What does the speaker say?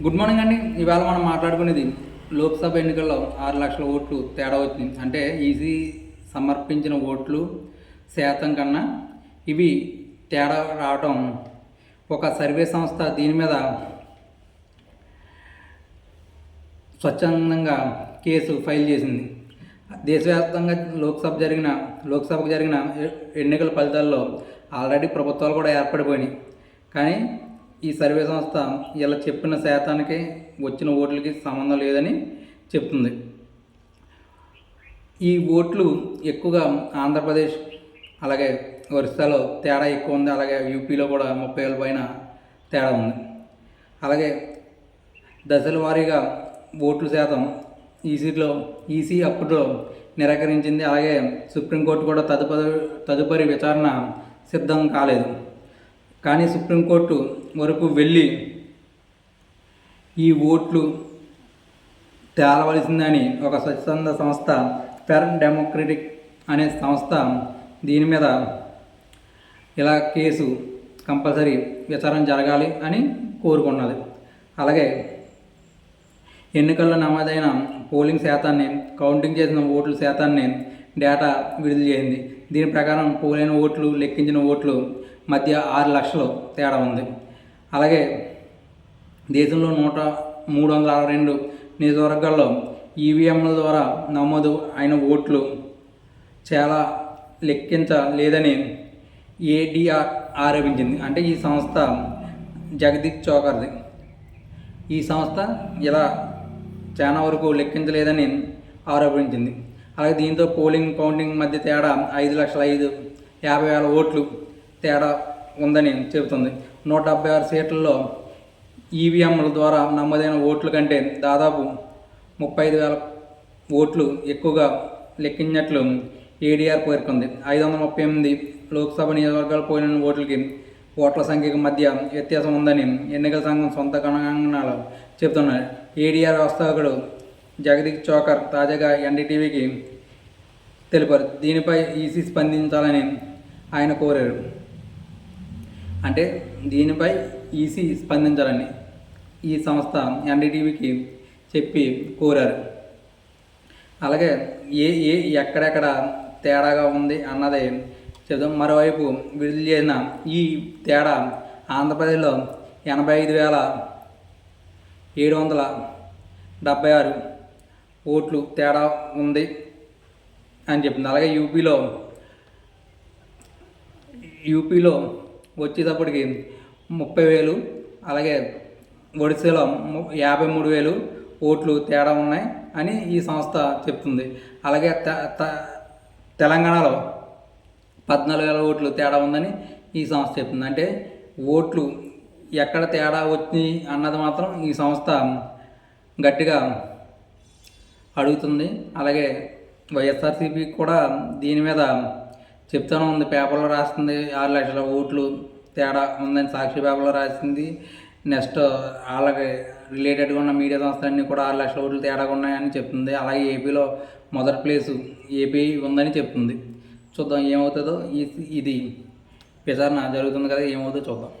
Good morning అండి. ఇవాళ మనం మాట్లాడుకునేది లోక్సభ ఎన్నికల్లో ఆరు లక్షల ఓట్లు తేడా వచ్చింది. అంటే ఈసీ సమర్పించిన ఓట్లు శాతం కన్నా ఇవి తేడా రావటం ఒక సర్వే సంస్థ దీని మీద స్వచ్ఛందంగా కేసు ఫైల్ చేసింది. దేశవ్యాప్తంగా లోక్సభ జరిగిన లోక్సభకు జరిగిన ఎన్నికల ఫలితాల్లో ఆల్రెడీ ప్రభుత్వాలు కూడా ఏర్పడిపోయినాయి. కానీ ఈ సర్వే సంస్థ ఇలా చెప్పిన శాతానికి వచ్చిన ఓట్లకి సంబంధం లేదని చెప్తుంది. ఈ ఓట్లు ఎక్కువగా ఆంధ్రప్రదేశ్ అలాగే ఒరిస్సాలో తేడా ఎక్కువ ఉంది అలాగే యూపీలో కూడా ముప్పై వేల పైన తేడా ఉంది. అలాగే దశల వారీగా ఓట్లు శాతం ఈసీలో ఈసీ అప్పట్లో నిరాకరించింది అలాగే సుప్రీంకోర్టు కూడా తదుపరి తదుపరి విచారణ సిద్ధం కాలేదు. కానీ సుప్రీంకోర్టు వరకు వెళ్ళి ఈ ఓట్లు తేలవలసిందని ఒక స్వచ్ఛంద సంస్థ ఫెర్ డెమోక్రటిక్ అనే సంస్థ దీని మీద ఇలా కేసు కంపల్సరీ విచారణ జరగాలి అని కోరుకున్నది. అలాగే ఎన్నికల్లో నమోదైన పోలింగ్ శాతాన్ని కౌంటింగ్ చేసిన ఓట్ల శాతాన్ని డేటా విడుదల చేసింది దీని ప్రకారం పోలైన ఓట్లు లెక్కించిన ఓట్లు మధ్య ఆరు లక్షలు తేడా ఉంది. అలాగే దేశంలో నూట మూడు వందల అరవై రెండు నియోజకవర్గాల్లో ఈవీఎంల ద్వారా నమోదు అయిన ఓట్లు చాలా లెక్కించలేదని ఏడిఆర్ ఆరోపించింది. అంటే ఈ సంస్థ జగదీప్ చోకర్ది. ఈ సంస్థ ఇలా చాలా వరకు లెక్కించలేదని ఆరోపించింది. అలాగే దీంతో పోలింగ్ కౌంటింగ్ మధ్య తేడా ఐదు లక్షల ఐదు యాభై వేల ఓట్లు తేడా ఉందని చెబుతుంది. నూట డెబ్బై ఆరు సీట్లలో ఈవీఎంల ద్వారా నమోదైన ఓట్ల కంటే దాదాపు ముప్పై ఐదు వేల ఓట్లు ఎక్కువగా లెక్కించినట్లు ఏడీఆర్ పేర్కొంది. ఐదు వందల ముప్పై ఎనిమిది లోక్సభ నియోజకవర్గాలు పోయిన ఓట్లకి ఓట్ల సంఖ్యకు మధ్య వ్యత్యాసం ఉందని ఎన్నికల సంఘం సొంత గణాంగణాలు చెబుతున్నారు ఏడీఆర్ వ్యవస్థాపకుడు జగదీష్ చోకర్ తాజాగా ఎన్డీటీవీకి తెలిపారు. దీనిపై ఈసీ స్పందించాలని ఆయన కోరారు. అంటే దీనిపై ఈసీ స్పందించాలని ఈ సంస్థ ఎన్డీటీవీకి చెప్పి కోరారు. అలాగే ఏ ఏ ఎక్కడెక్కడ తేడాగా ఉంది అన్నది చెప్తాం మరోవైపు విడుదల చేసిన ఈ తేడా ఆంధ్రప్రదేశ్లో ఎనభై ఐదు వేల ఏడు వందల డెబ్బై ఆరు ఓట్లు తేడా ఉంది అని చెప్పింది. అలాగే యూపీలో యూపీలో వచ్చేటప్పటికి ముప్పై వేలు అలాగే ఒడిశాలో యాభై మూడు వేలు ఓట్లు తేడా ఉన్నాయి అని ఈ సంస్థ చెప్తుంది. అలాగే త- త- తెలంగాణలో పద్నాలుగు వేల ఓట్లు తేడా ఉందని ఈ సంస్థ చెప్తుంది. అంటే ఓట్లు ఎక్కడ తేడా వచ్చింది అన్నది మాత్రం ఈ సంస్థ గట్టిగా అడుగుతుంది. అలాగే వైఎస్ఆర్సీపీ కూడా దీని మీద చెప్తానే ఉంది. పేపర్లో రాస్తుంది. ఆరు లక్షల ఓట్లు తేడా ఉందని సాక్షి పేపర్లో రాసింది. నెక్స్ట్ వాళ్ళకి రిలేటెడ్గా ఉన్న మీడియా సంస్థలన్నీ కూడా ఆరు లక్షల ఓట్లు తేడాగా ఉన్నాయని చెప్తుంది. అలాగే ఏపీలో మొదటి ప్లేసు ఏపీ ఉందని చెప్తుంది. చూద్దాం ఏమవుతుందో. ఇది విచారణ జరుగుతుంది కదా ఏమవుతుందో చూద్దాం.